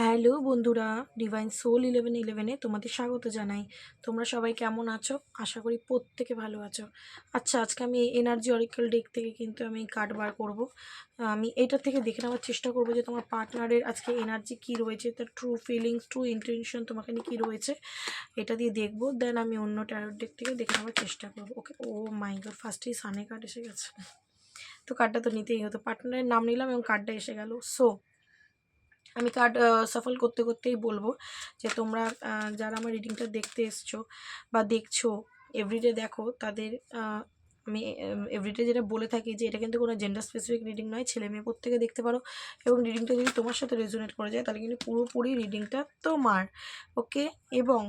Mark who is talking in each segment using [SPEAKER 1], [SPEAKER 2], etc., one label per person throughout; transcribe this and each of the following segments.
[SPEAKER 1] Hello বন্ধুরা divine soul eleven ইলেভেনে তোমাদের স্বাগত জানাই। তোমরা সবাই কেমন আছো? আশা করি প্রত্যেকে ভালো আছো। আচ্ছা আজকে আমি এনার্জি অরিক্যাল ডেক থেকে কিন্তু আমি কার্ড বার করব। আমি এটা থেকে দেখে নেওয়ার চেষ্টা করব যে তোমার পার্টনারের আজকে এনার্জি কী রয়েছে, তার ট্রু ফিলিংস ট্রু ইন্টেনশন তোমাকে নিয়ে কী রয়েছে, এটা দিয়ে দেখব। দেন আমি অন্য ট্যারোর ডেক থেকে দেখে নেওয়ার চেষ্টা করব। ওকে ও মাই গড ফার্স্টেই সানে কার্ড এসে গেছে। তো কার্ডটা তো নিতেই হতো পার্টনারের নাম নিলাম এবং কার্ডটা এসে গেল। সো আমি কার্ড সফল করতে করতেই বলব যে তোমরা যারা আমার রিডিংটা দেখতে এসছো বা দেখছ এভরিডে দেখো, তাদের আমি এভরিডে যেটা বলে থাকি যে এটা কিন্তু কোনো জেন্ডার স্পেসিফিক রিডিং নয়, ছেলে মেয়ে প্রত্যেকে দেখতে পারো এবং রিডিংটা যদি তোমার সাথে রেজোনেট করা যায় তাহলে কিন্তু পুরোপুরি রিডিংটা তোমার ওকে এবং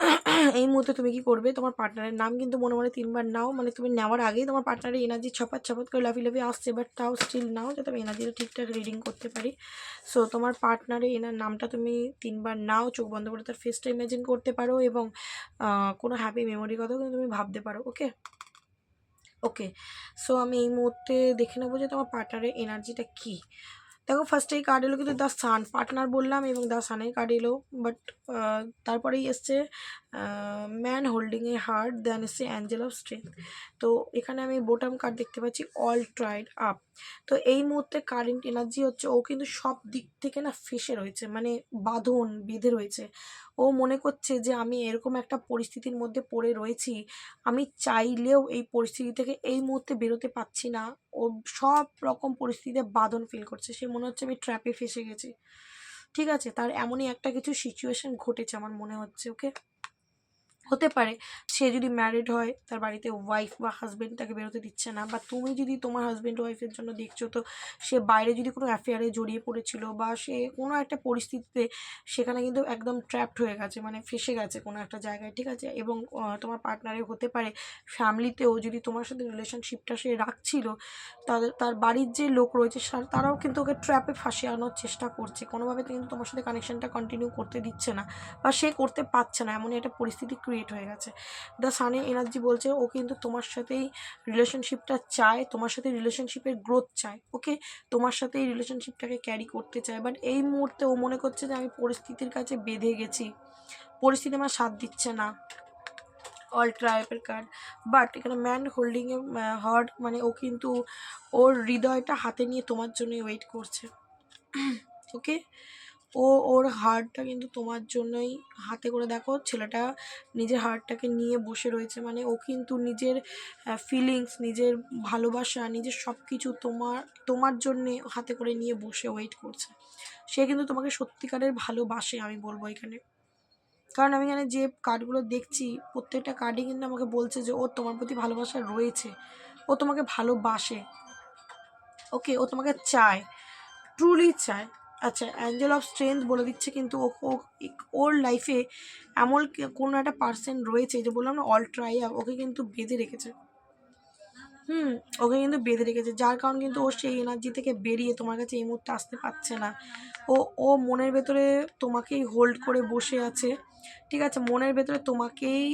[SPEAKER 1] এই মুহূর্তে তুমি কি করবে? তোমার পার্টনারের নাম কিন্তু মনে মনে তিনবার নাও। মানে তুমি নেওয়ার আগেই তোমার পার্টনারের এনার্জি ছপাত ছপাত করে লাফি লাফি আসছে বাট তাও স্টিল নাও, যাতে আমি এনার্জিটা ঠিকঠাক রিডিং করতে পারি। সো তোমার পার্টনারের এনার নামটা তুমি তিনবার নাও, চোখ বন্ধ করে তার ফেসটা ইমাজিন করতে পারো এবং কোনো হ্যাপি মেমোরির কথাও কিন্তু তুমি ভাবতে পারো ওকে ওকে সো আমি এই মুহূর্তে দেখে নেব যে তোমার পার্টনারের এনার্জিটা কী। দেখো ফার্স্টে এই কার্ড এলো কিন্তু দ্য সান পার্টনার বললাম এবং দ্য সানের কার্ড এলো বাট তারপরেই এসছে man holding a heart then এসছে অ্যাঞ্জেল অফ স্ট্রেংথ। তো এখানে আমি বোটাম কার্ড দেখতে পাচ্ছি, অল ট্রাইড আপ। তো এই মুহূর্তে কারেন্ট এনার্জি হচ্ছে, ও কিন্তু সব দিক থেকে না ফেসে রয়েছে মানে বাঁধন বেঁধে রয়েছে। ও মনে করছে যে আমি এরকম একটা পরিস্থিতির মধ্যে পড়ে রয়েছি, আমি চাইলেও এই পরিস্থিতি থেকে এই মুহূর্তে বেরোতে পারছি না। ও সব রকম পরিস্থিতিতে বাঁধন ফিল করছে, সে মনে হচ্ছে আমি ট্র্যাপে ফেসে গেছি। ঠিক আছে, তার এমনই একটা কিছু সিচুয়েশন ঘটেছে আমার মনে হচ্ছে ওকে হতে পারে। সে যদি ম্যারিড হয়, তার বাড়িতে ওয়াইফ বা হাজব্যান্ড তাকে বেরোতে দিচ্ছে না। বা তুমি যদি তোমার হাজব্যান্ড ওয়াইফের জন্য দেখছ, তো সে বাইরে যদি কোনো অ্যাফেয়ারে জড়িয়ে পড়েছিল বা সে কোনো একটা পরিস্থিতিতে সেখানে কিন্তু একদম ট্র্যাপড হয়ে গেছে মানে ফেসে গেছে কোনো একটা জায়গায়, ঠিক আছে? এবং তোমার পার্টনারে হতে পারে। ফ্যামিলিতেও যদি তোমার সাথে রিলেশনশিপটা সে রাখছিল তাদের তার বাড়ির যে লোক রয়েছে তারাও কিন্তু ওকে ট্র্যাপে ফাঁসিয়ে আনার চেষ্টা করছে। কোনোভাবে কিন্তু তোমার সাথে কানেকশনটা কন্টিনিউ করতে দিচ্ছে না বা সে করতে পারছে না। এমনই একটা পরিস্থিতি ক্রিয়েট হয়ে গেছে। দ্য সানে এনার্জি বলছে, ও কিন্তু তোমার সাথেই রিলেশনশিপটা চায়, তোমার সাথে রিলেশনশিপের গ্রোথ চায় ওকে তোমার সাথে এই রিলেশনশিপটাকে ক্যারি করতে চায়। বাট এই মুহূর্তে ও মনে করছে যে, আমি পরিস্থিতির কাছে বেঁধে গেছি। পরিস্থিতি আমার সাথ দিচ্ছে না। অল ট্রাইপের কার্ড বাট এখানে ম্যান হোল্ডিংয়ে এ হার্ট মানে ও কিন্তু ওর হৃদয়টা হাতে নিয়ে তোমার জন্যই ওয়েট করছে। ওকে ও ওর হার্টটা কিন্তু তোমার জন্যই হাতে করে দেখো। ছেলেটা নিজের হার্টটাকে নিয়ে বসে রয়েছে। মানে ও কিন্তু নিজের ফিলিংস নিজের ভালোবাসা, নিজের সব কিছু তোমার তোমার জন্যে হাতে করে নিয়ে বসে ওয়েট করছে। সে কিন্তু তোমাকে সত্যিকারের ভালোবাসে, আমি বলব এখানে। কারণ আমি এখানে যে কার্ডগুলো দেখছি, প্রত্যেকটা কার্ডই কিন্তু আমাকে বলছে যে ওর তোমার প্রতি ভালোবাসা রয়েছে। ও তোমাকে ভালোবাসে। ওকে, ও তোমাকে চায়। ট্রুলি চায়। আচ্ছা অ্যাঞ্জেল অফ স্ট্রেংথ বলে দিচ্ছে কিন্তু ও ওর লাইফে এমন কোনো একটা পার্সন রয়েছে যে বললাম না অল ট্রাই ওকে কিন্তু বেঁধে রেখেছে। হুম, ওকে কিন্তু বেঁধে রেখেছে। যার কারণ কিন্তু ও সেই এনার্জি থেকে বেরিয়ে তোমার কাছে এই মুহূর্তে আসতে পারছে না। ও ও মনের ভেতরে তোমাকেই হোল্ড করে বসে আছে। ঠিক আছে, মনের ভেতরে তোমাকেই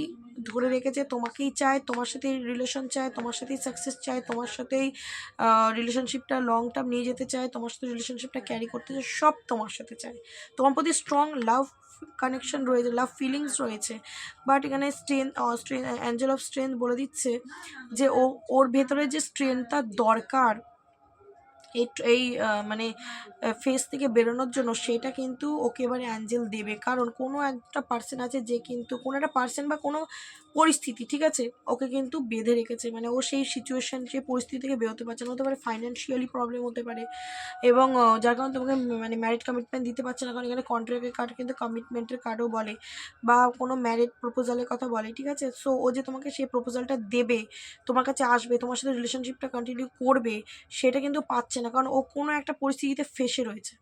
[SPEAKER 1] ধরে রেখেছে, তোমাকেই চায়, তোমার সাথেই রিলেশন চায়, তোমার সাথেই সাকসেস চায়, তোমার সাথেই রিলেশনশিপটা লং টার্ম নিয়ে যেতে চায়, তোমার সাথে রিলেশনশিপটা ক্যারি করতে চায়, সব তোমার সাথে চায়। তোমার প্রতি স্ট্রং লাভ কানেকশন রয়েছে লাভ ফিলিংস রয়েছে। বাট এখানে strain strain angel of strength বলে দিচ্ছে যে ও, ওর ভেতরে যে স্ট্রেংথটা দরকার এই এই মানে ফেস থেকে বেরোনোর জন্য সেটা কিন্তু ওকে এবারে অ্যাঞ্জেল দেবে। কারণ কোনো একটা পার্সন আছে যে কিন্তু, কোনো একটা পার্সন বা কোনো পরিস্থিতি, ঠিক আছে? ওকে কিন্তু বেঁধে রেখেছে। মানে ও সেই সিচুয়েশন সেই পরিস্থিতি থেকে বেরোতে পারছে না। হতে পারে ফাইন্যান্সিয়ালি প্রবলেম হতে পারে। এবং যার কারণে তোমাকে মানে ম্যারিড কমিটমেন্ট দিতে পারছে না। কারণ এখানে কন্ট্রাক্টের কার্ড কিন্তু কমিটমেন্টের কার্ডও বলে বা কোনো ম্যারিড প্রপোজালের কথা বলে, ঠিক আছে? সো ও যে তোমাকে সেই প্রপোজালটা দেবে, তোমার কাছে আসবে, তোমার সাথে রিলেশনশিপটা কন্টিনিউ করবে, সেটা কিন্তু পাচ্ছে না, কারণ ও কোনো একটা পরিস্থিতিতে ফেসে রয়েছে।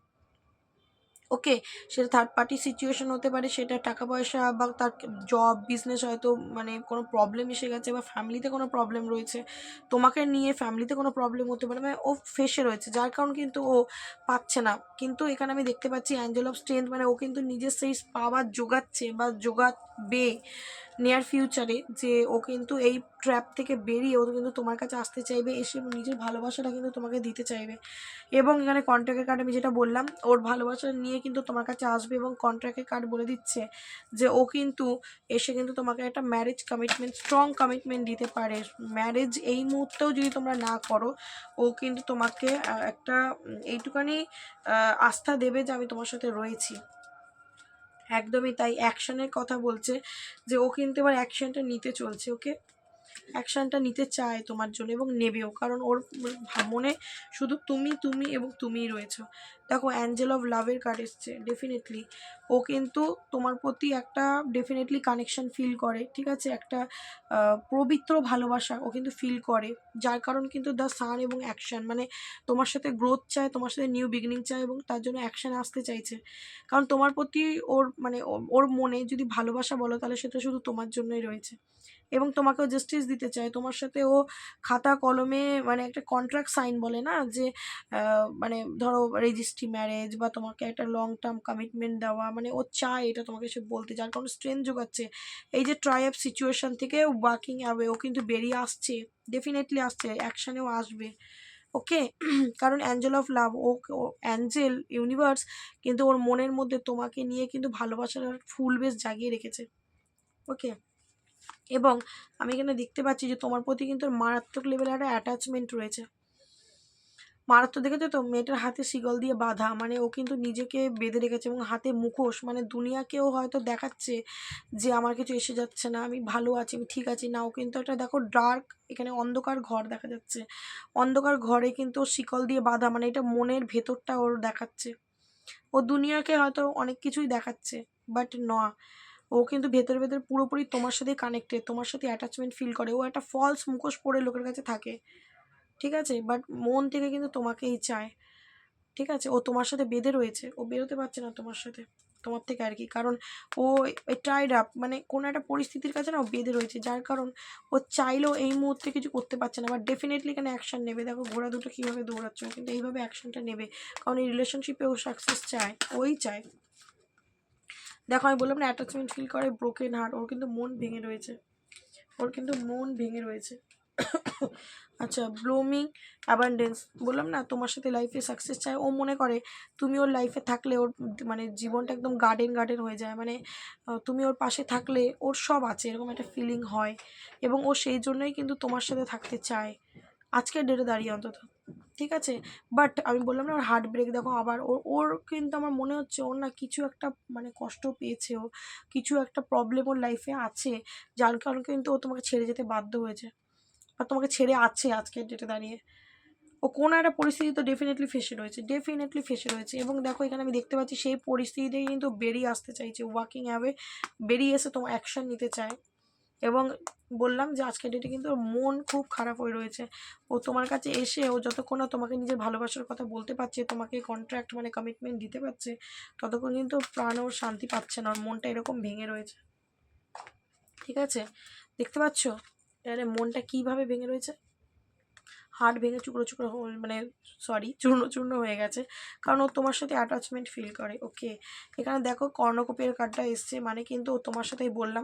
[SPEAKER 1] ওকে, সেটা থার্ড পার্টি সিচুয়েশন হতে পারে, সেটা টাকা পয়সা বা তার জব বিজনেস হয়তো মানে কোনো প্রবলেম এসে গেছে বা ফ্যামিলিতে কোনো প্রবলেম রয়েছে, তোমাকে নিয়ে ফ্যামিলিতে কোনো প্রবলেম হতে পারে মানে ও ফেসে রয়েছে, যার কারণ কিন্তু ও পাচ্ছে না। কিন্তু এখানে আমি দেখতে পাচ্ছি অ্যাঞ্জেল অফ স্ট্রেংথ মানে ও কিন্তু নিজের সেই পাওয়ার জোগাচ্ছে বা জোগা বে নিয়ার ফিউচারে যে ও কিন্তু এই ট্র্যাপ থেকে বেরিয়ে ও কিন্তু তোমার কাছে আসতে চাইবে এসে নিজের ভালোবাসাটা কিন্তু তোমাকে দিতে চাইবে। এবং এখানে কন্ট্রাক্টের কার্ড আমি যেটা বললাম ওর ভালোবাসা নিয়ে কিন্তু তোমার কাছে আসবে এবং কন্ট্রাক্টের কার্ড বলে দিচ্ছে যে ও কিন্তু এসে কিন্তু তোমাকে একটা ম্যারেজ কমিটমেন্ট স্ট্রং কমিটমেন্ট দিতে পারে। ম্যারেজ এই মুহূর্তেও যদি তোমরা না করো ও কিন্তু তোমাকে একটা উম, এইটুখানি আস্থা দেবে যে আমি তোমার সাথে রয়েছি। একদমই তাই। অ্যাকশনের কথা বলছে যে ও কিন্তু এবার অ্যাকশনটা নিতে চলছে ওকে? অ্যাকশনটা নিতে চায় তোমার জন্য এবং নেবেও। কারণ ওর মনে শুধু তুমি তুমি এবং তুমিই রয়েছো। দেখো অ্যাঞ্জেল অফ লাভের কার্ড এসছে ডেফিনেটলি ও কিন্তু তোমার প্রতি একটা ডেফিনেটলি কানেকশন ফিল করে, ঠিক আছে? একটা পবিত্র ভালোবাসা ও কিন্তু ফিল করে, যার কারণ কিন্তু দ্য সান এবং অ্যাকশন মানে তোমার সাথে গ্রোথ চায়, তোমার সাথে নিউ বিগিনিং চায় এবং তার জন্য অ্যাকশন আসতে চাইছে। কারণ তোমার প্রতি ওর মানে ওর মনে যদি ভালোবাসা বলো, তাহলে সেটা শুধু তোমার জন্যই রয়েছে। এবং তোমাকেও জাস্টিস দিতে চায়। তোমার সাথে ও খাতা কলমে মানে একটা কন্ট্রাক্ট সাইন বলে না? যে মানে ধরো রেজিস্ট্রি ম্যারেজ বা তোমাকে একটা লং টার্ম কমিটমেন্ট দেওয়া মানে ও চায় এটা তোমাকে সে বলতে। যার কারণে স্ট্রেংথ যোগাচ্ছে এই যে ট্রাই ট্রাইব সিচুয়েশন থেকে ওয়ার্কিং অ্যাওয়ে ও কিন্তু বেরিয়ে আসছে। ডেফিনেটলি আসছে। অ্যাকশানেও আসবে। ওকে কারণ অ্যাঞ্জেল অফ লাভ ও অ্যাঞ্জেল ইউনিভার্স কিন্তু ওর মনের মধ্যে তোমাকে নিয়ে কিন্তু ভালোবাসার ফুল বেশ জাগিয়ে রেখেছে। ওকে এবং আমি এখানে দেখতে পাচ্ছি যে তোমার প্রতি কিন্তু মারাত্মক লেভেলের একটা অ্যাটাচমেন্ট রয়েছে। মারাত্মক দেখেছ তো? মেয়েটার হাতে শিকল দিয়ে বাঁধা মানে ও কিন্তু নিজেকে বেঁধে রেখেছে এবং হাতে মুখোশ মানে দুনিয়াকেও হয়তো দেখাচ্ছে যে আমার কিছু এসে যাচ্ছে না, আমি ভালো আছি, আমি ঠিক আছি। না, ও কিন্তু একটা দেখো ডার্ক এখানে অন্ধকার ঘর দেখা যাচ্ছে। অন্ধকার ঘরে কিন্তু শিকল দিয়ে বাঁধা মানে এটা মনের ভেতরটা ওর দেখাচ্ছে। ও দুনিয়াকে হয়তো অনেক কিছুই দেখাচ্ছে বাট না। ও কিন্তু ভেতরে ভেতরে পুরোপুরি তোমার সাথে কানেক্টেড তোমার সাথে অ্যাটাচমেন্ট ফিল করে। ও একটা ফলস মুখোশ পরে লোকের কাছে থাকে। ঠিক আছে? বাট মন থেকে কিন্তু তোমাকেই চায়। ঠিক আছে? ও তোমার সাথে বেঁধে রয়েছে। ও বেরোতে পারছে না তোমার সাথে। তোমার থেকে আর কি। কারণ ও টাইড আপ মানে কোনো একটা পরিস্থিতির কাছে না ও বেঁধে রয়েছে। যার কারণ ও চাইলেও এই মুহূর্তে কিছু করতে পারছে না। বাট ডেফিনেটলি এখানে অ্যাকশন নেবে। দেখো, ঘোড়া দুটো কীভাবে দৌড়াচ্ছে। কিন্তু এইভাবে অ্যাকশনটা নেবে। কারণ এই রিলেশনশিপে ও সাকসেস চায়। ওই চায়। দেখো, আমি বললাম না অ্যাটাচমেন্ট ফিল করে ব্রোকেন হার্ট ওর কিন্তু মন ভেঙে রয়েছে। ওর কিন্তু মন ভেঙে রয়েছে। আচ্ছা ব্লুমিং অ্যাবান্ডেন্স বললাম না, তোমার সাথে লাইফে সাকসেস চায়, ও মনে করে তুমি ওর লাইফে থাকলে ওর মানে জীবনটা একদম গার্ডেন গার্ডেন হয়ে যায়। মানে তুমি ওর পাশে থাকলে ওর সব আছে, এরকম একটা ফিলিং হয়। এবং ও সেই জন্যই কিন্তু তোমার সাথে থাকতে চায়। আজকের ডেটে দাঁড়িয়ে অন্তত। ঠিক আছে? বাট আমি বললাম না, ওর হার্ট ব্রেক দেখো আবার, ওর ওর কিন্তু আমার মনে হচ্ছে ওর না কিছু একটা মানে কষ্ট পেয়েছে ও, কিছু একটা প্রবলেম ওর লাইফে আছে, যার কারণে কিন্তু ও তোমাকে ছেড়ে যেতে বাধ্য হয়েছে। বা তোমাকে ছেড়ে আছে আজকের ডেটে দাঁড়িয়ে। ও কোনো একটা পরিস্থিতি তো ডেফিনেটলি ফেসে রয়েছে ডেফিনেটলি ফেসে রয়েছে। এবং দেখো এখানে আমি দেখতে পাচ্ছি সেই পরিস্থিতি থেকে কিন্তু বেরিয়ে আসতে চাইছে ওয়াকিং অ্যাওয়ে বেরিয়ে এসে তোমার অ্যাকশন নিতে চায়। এবং বললাম যে আজকের ডেটে কিন্তু ওর মন খুব খারাপ হয়ে রয়েছে। ও তোমার কাছে এসে, ও যতক্ষণ তোমাকে নিজের ভালোবাসার কথা বলতে পারছে, তোমাকে কন্ট্রাক্ট মানে কমিটমেন্ট দিতে পারছে, ততক্ষণ কিন্তু প্রাণ ওর শান্তি পাচ্ছে না, ওর মনটা এরকম ভেঙে রয়েছে। ঠিক আছে? দেখতে পাচ্ছ? এখানে মনটা কীভাবে ভেঙে রয়েছে? হার্ট ভেঙে চুকরো চুকরো মানে সরি চূর্ণ চূর্ণ হয়ে গেছে। কারণ ও তোমার সাথে অ্যাটাচমেন্ট ফিল করে ওকে এখানে দেখো কর্ণকোপের কার্ডটা এসছে মানে কিন্তু ও তোমার সাথেই বললাম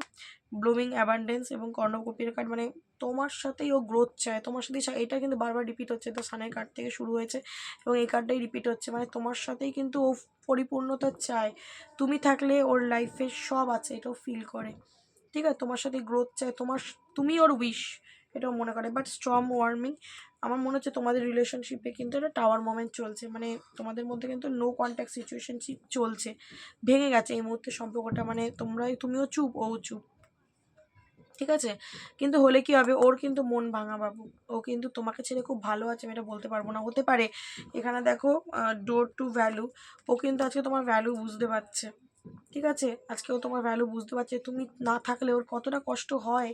[SPEAKER 1] ব্লুমিং অ্যাবান্ডেন্স এবং কর্ণকোপের কার্ড মানে তোমার সাথেই ও গ্রোথ চায়, তোমার সাথেই চা- এটা কিন্তু বারবার রিপিট হচ্ছে তো সানের কার্ড থেকে শুরু হয়েছে এবং এই কার্ডটাই রিপিট হচ্ছে মানে তোমার সাথেই কিন্তু ও পরিপূর্ণতা চায়। তুমি থাকলে ওর লাইফে সব আছে, এটাও ফিল করে, ঠিক আছে? তোমার সাথে গ্রোথ চায়, তোমার, তুমি ওর উইশ এটাও মনে করে বাট স্ট্রং ওয়ার্মিং আমার মনে হচ্ছে তোমাদের রিলেশনশিপে কিন্তু একটা টাওয়ার মোমেন্ট চলছে। মানে তোমাদের মধ্যে কিন্তু নো কন্ট্যাক্ট সিচুয়েশনশিপ চলছে। ভেঙে গেছে এই মুহূর্তে সম্পর্কটা। মানে তোমরা তুমিও চুপ, ও চুপ। ঠিক আছে? কিন্তু হলে কি হবে? ওর কিন্তু মন ভাঙা বাবু। ও কিন্তু তোমাকে ছেড়ে খুব ভালো আছে, আমি এটা বলতে পারব না। হতে পারে এখানে দেখো ডোর টু ভ্যালু ও কিন্তু আজকে তোমার ভ্যালু বুঝতে পারছে। ঠিক আছে? আজকে ও তোমার ভ্যালু বুঝতে পারছে। তুমি না থাকলে ওর কতটা কষ্ট হয়,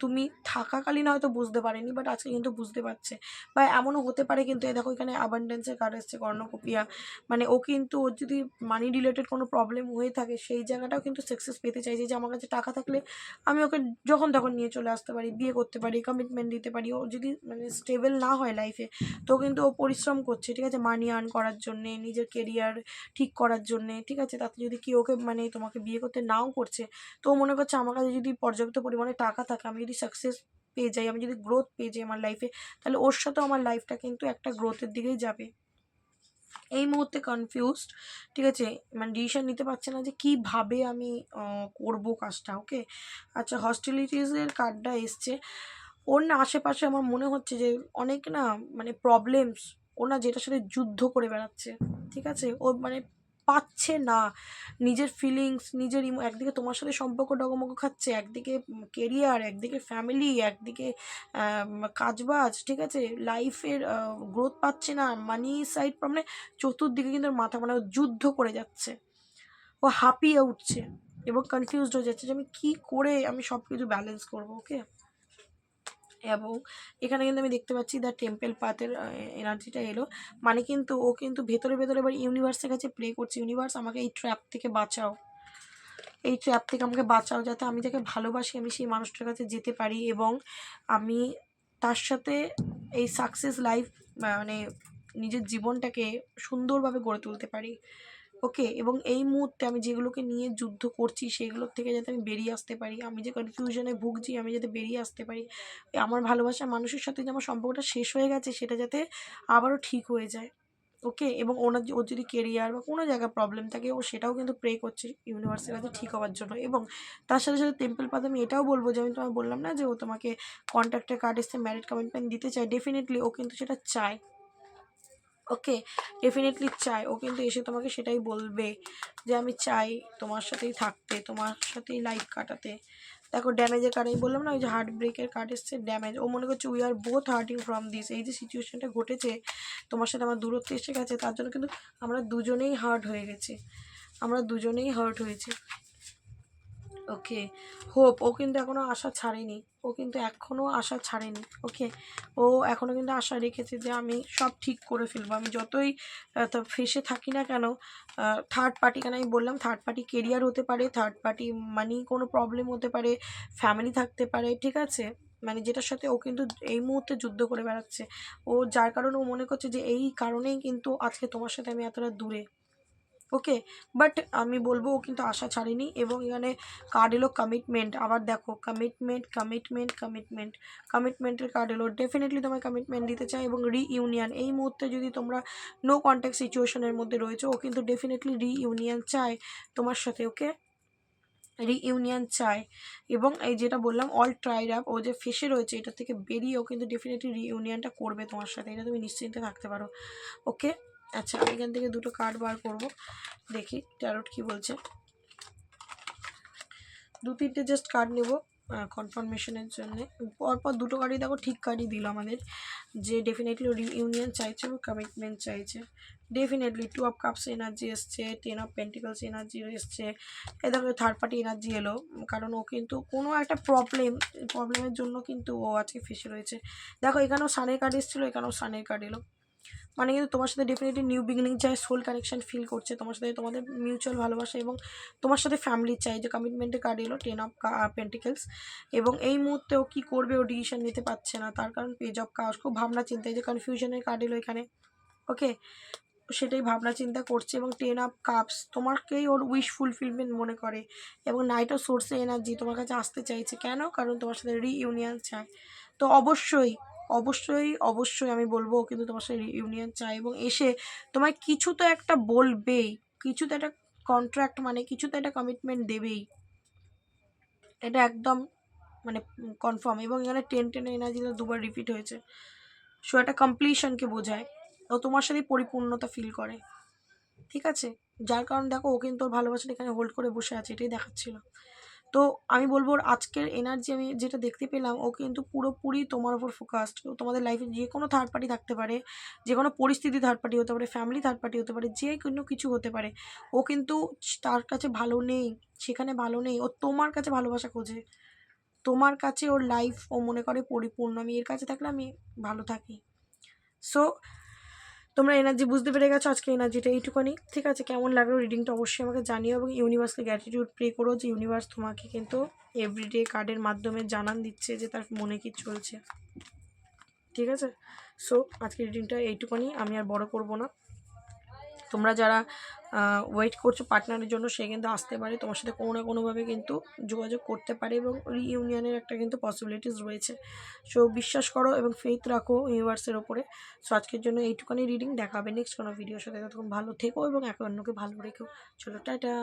[SPEAKER 1] তুমি থাকাকালীন হয়তো বুঝতে পারেনি বাট আজকে কিন্তু বুঝতে পারছে। বা এমনও হতে পারে কিন্তু এ দেখো এখানে অ্যাবান্ডেন্সের কার্ড এসছে, কর্ণকোপিয়া। মানে ও কিন্তু, ওর যদি মানি রিলেটেড কোনো প্রবলেম হয়ে থাকে, সেই জায়গাটাও কিন্তু সাকসেস পেতে চাইছে যে আমার কাছে টাকা থাকলে আমি ওকে যখন তখন নিয়ে চলে আসতে পারি, বিয়ে করতে পারি কমিটমেন্ট দিতে পারি। ও যদি মানে স্টেবল না হয় লাইফে তো কিন্তু ও পরিশ্রম করছে, ঠিক আছে? মানি আর্ন করার জন্যে, নিজের কেরিয়ার ঠিক করার জন্যে, ঠিক আছে? তাতে যদি কি ওকে মানে নেই, তোমাকে বিয়ে করতে নাও করছে। তো মনে করছে আমার কাছে যদি পর্যাপ্ত পরিমাণে টাকা থাকে, আমি যদি সাকসেস পেয়ে যাই, আমি যদি গ্রোথ পেয়ে যাই আমার লাইফে তাহলে ওর সাথেও আমার লাইফটা কিন্তু একটা গ্রোথের দিকেই যাবে। এই মুহূর্তে কনফিউজড ঠিক আছে? মানে ডিসিশন নিতে পারছে না যে কীভাবে আমি করব কাজটা ওকে আচ্ছা হস্টিলিটিসের কার্ডটা এসছে। ওর না আশেপাশে আমার মনে হচ্ছে যে অনেক না মানে প্রবলেমস ও না যেটার সাথে যুদ্ধ করে বেড়াচ্ছে, ঠিক আছে? ও মানে পাচ্ছে না। নিজের ফিলিংস নিজের ইমো একদিকে তোমার সাথে সম্পর্ক ডগমগ খাচ্ছে, একদিকে কেরিয়ার একদিকে ফ্যামিলি একদিকে কাজবাজ, ঠিক আছে? লাইফের গ্রোথ পাচ্ছে না। মানি সাইড মানে চতুর্দিকে কিন্তু মাথা মানে যুদ্ধ করে যাচ্ছে। ও হাঁপিয়ে উঠছে এবং কনফিউজড হয়ে যাচ্ছে যে আমি কী করে আমি সব কিছু ব্যালেন্স করব ওকে এবং এখানে কিন্তু আমি দেখতে পাচ্ছি দ্য টেম্পেল পাথের এনার্জিটা এলো। মানে কিন্তু ও কিন্তু ভেতরে ভেতরে এবার ইউনিভার্সের কাছে প্রে করছে। ইউনিভার্স আমাকে এই ট্র্যাপ থেকে বাঁচাও। এই ট্র্যাপ থেকে আমাকে বাঁচাও যাতে আমি যাকে ভালোবাসি, আমি সেই মানুষটার কাছে যেতে পারি এবং আমি তার সাথে এই সাকসেস লাইফ মানে নিজের জীবনটাকে সুন্দরভাবে গড়ে তুলতে পারি। ওকে, এবং এই মুহূর্তে আমি যেগুলোকে নিয়ে যুদ্ধ করছি সেগুলোর থেকে যাতে আমি বেরিয়ে আসতে পারি, আমি যে কনফিউশনে ভুগছি আমি যাতে বেরিয়ে আসতে পারি আমার ভালোবাসার মানুষের সাথে যে আমার সম্পর্কটা শেষ হয়ে গেছে সেটা যাতে আবারও ঠিক হয়ে যায়, ওকে, এবং ওনার ওর যদি কেরিয়ার বা কোনো জায়গায় প্রবলেম থাকে, ও সেটাও কিন্তু প্রে করছে ইউনিভার্সের কাছে ঠিক হওয়ার জন্য, এবং তার সাথে সাথে টেম্পল পাতে আমি এটাও বলব যে, আমি তোমায় বললাম না যে, ও তোমাকে কন্ট্রাক্টের কার্ড এসে ম্যারিড কমিটমেন্ট দিতে চায় ডেফিনেটলি ও কিন্তু সেটা চায়। ওকে ডেফিনেটলি চাই। ও কিন্তু এসে তোমাকে সেটাই বলবে যে আমি চাই তোমার সাথেই থাকতে, তোমার সাথেই লাইফ কাটাতে। দেখো ড্যামেজের আমি বললাম না, ওই যে হার্ট ব্রেকের কার্ড এসছে ড্যামেজ ও মনে করছে we are both hurting from this এই যে সিচুয়েশনটা ঘটেছে, তোমার সাথে আমার দূরত্ব এসে গেছে, তার জন্য কিন্তু আমরা দুজনেই হার্ট হয়ে গেছি। আমরা দুজনেই হার্ট হয়েছি। ওকে। হোপ, ও কিন্তু এখনও আশা ছাড়েনি। ও কিন্তু এখনও আশা ছাড়েনি, ওকে। ও এখনও কিন্তু আশা রেখেছে যে আমি সব ঠিক করে ফেলব। আমি যতই ফেসে থাকি না কেন থার্ড পার্টি কেন আমি বললাম থার্ড পার্টি কেরিয়ার হতে পারে থার্ড পার্টি মানি কোনো প্রবলেম হতে পারে ফ্যামিলি থাকতে পারে, ঠিক আছে? মানে যেটার সাথে ও কিন্তু এই মুহূর্তে যুদ্ধ করে বেড়াচ্ছে। ও যার কারণে ও মনে করছে যে এই কারণেই কিন্তু আজকে তোমার সাথে আমি এতটা দূরে। ওকে? বাট আমি বলব ও কিন্তু আশা ছাড়েনি এবং এখানে কার্ড এলো কমিটমেন্ট আবার দেখো কমিটমেন্ট কমিটমেন্ট কমিটমেন্ট কমিটমেন্টের কার্ড এলো। ডেফিনেটলি তোমায় কমিটমেন্ট দিতে চাই এবং রিইউনিয়ন এই মুহূর্তে যদি তোমরা নো কন্ট্যাক্ট সিচুয়েশনের মধ্যে রয়েছে, ও কিন্তু ডেফিনেটলি রিইউনিয়ন চায় তোমার সাথে, ওকে? রিইউনিয়ন চায়। এবং এই যেটা বললাম অল ট্রাইড আপ ও যে ফেসে রয়েছে এটা থেকে বেরিয়েও কিন্তু ডেফিনেটলি রিইউনিয়নটা করবে তোমার সাথে। এটা তুমি নিশ্চিন্তে থাকতে পারো, ওকে? আচ্ছা আমি এখান থেকে দুটো কার্ড বার করব। দেখি ট্যারোট কি বলছে। দু তিনটে জাস্ট কার্ড নেব কনফার্মেশনের জন্য। পরপর দুটো কার্ডই দেখো ঠিক কার্ডই দিল আমাদের। যে ডেফিনেটলি রিইউনিয়ন চাইছে এবং কমিটমেন্ট চাইছে। Definitely two of cups energy এসছে টেন অফ পেন্টিকলস এনার্জি এসছে। এ দেখো থার্ড পার্টি এনার্জি এলো। কারণ ও কিন্তু কোনো একটা প্রবলেম প্রবলেমের জন্য কিন্তু ও আজকে ফেসে রয়েছে। দেখো, এখানেও সানের কার্ড এসেছিল, এখানেও সানের কার্ড এলো। মানে কিন্তু তোমার সাথে ডেফিনেটলি নিউ বিগিনিং চাই সোল কানেকশন ফিল করছে। তোমার সাথে তোমাদের মিউচুয়াল ভালোবাসা এবং তোমার সাথে ফ্যামিলি চাই যে কমিটমেন্টের কার্ড এলো টেন অফ পেন্টিকেলস এবং এই মুহূর্তে ও কী করবে, ও ডিসিশন নিতে পারছে না। তার কারণ পেজ অফ কাজ খুব ভাবনা চিন্তা, এই যে কনফিউশনের কার্ড এলো এখানে। ওকে সেটাই ভাবনা চিন্তা করছে এবং টেন আপ কাপস তোমাকেই ওর উইশ ফুলফিলমেন্ট মনে করে। এবং নাইট অফ সোর্সে এনার্জি তোমার কাছে আসতে চাইছে। কেন? কারণ তোমার সাথে রিইউনিয়ন চায় তো অবশ্যই অবশ্যই অবশ্যই আমি বলব কিন্তু তোমার সাথে ইউনিয়ন চায় এবং এসে তোমায় কিছু তো একটা বলবেই, কিছু তো একটা কন্ট্রাক্ট মানে কিছু তো একটা কমিটমেন্ট দেবেই। এটা একদম মানে কনফার্ম এবং এখানে টেন টেনের এনার্জিটা দুবার রিপিট হয়েছে। সো এটা কমপ্লিশনকে বোঝায়, ও তোমার সাথে পরিপূর্ণতা ফিল করে। ঠিক আছে? যার কারণে দেখো ও কিন্তু ওর ভালোবাসাটা এখানে হোল্ড করে বসে আছে, এটাই দেখাচ্ছিল। তো আমি বলব ওর আজকের এনার্জি আমি যেটা দেখতে পেলাম, ও কিন্তু পুরোপুরি তোমার ওপর ফোকাসড তোমাদের লাইফে যে কোনো থার্ড পার্টি থাকতে পারে, যে কোনো পরিস্থিতি থার্ড পার্টি হতে পারে ফ্যামিলি থার্ড পার্টি হতে পারে, যে কোনো কিছু হতে পারে। ও কিন্তু তার কাছে ভালো নেই, সেখানে ভালো নেই, ও তোমার কাছে ভালোবাসা খোঁজে। তোমার কাছে ওর লাইফ ও মনে করে পরিপূর্ণ। আমি এর কাছে থাকলে আমি ভালো থাকি। সো তোমরা এনার্জি বুঝতে পেরে গেছো, আজকে এনার্জিটা এইটুকুনি। ঠিক আছে, কেমন লাগল রিডিংটা অবশ্যই আমাকে জানিও এবং ইউনিভার্সকে গ্র্যাটিটিউড প্রে করো যে ইউনিভার্স তোমাকে কিন্তু এভরিডে কার্ডের মাধ্যমে জানান দিচ্ছে যে তার মনে কি চলছে। ঠিক আছে? সো আজকে রিডিংটা এইটুকুনি, আমি আর বড় করব না। তোমরা যারা ওয়েট করছ পার্টনারের জন্য, সে কিন্তু আসতে পারে। তোমার সাথে কোনো না কোনোভাবে কিন্তু যোগাযোগ করতে পারে এবং রিইউনিয়নের একটা কিন্তু পসিবিলিটিস রয়েছে। সো বিশ্বাস করো এবং ফেথ রাখো ইউনিভার্সের ওপরে। সো আজকের জন্য এইটুকানি রিডিং দেখাবে নেক্সট কোনো ভিডিওর সাথে। তখন ভালো থেকো এবং একে অন্যকে ভালো রেখো। চলো, টাটা!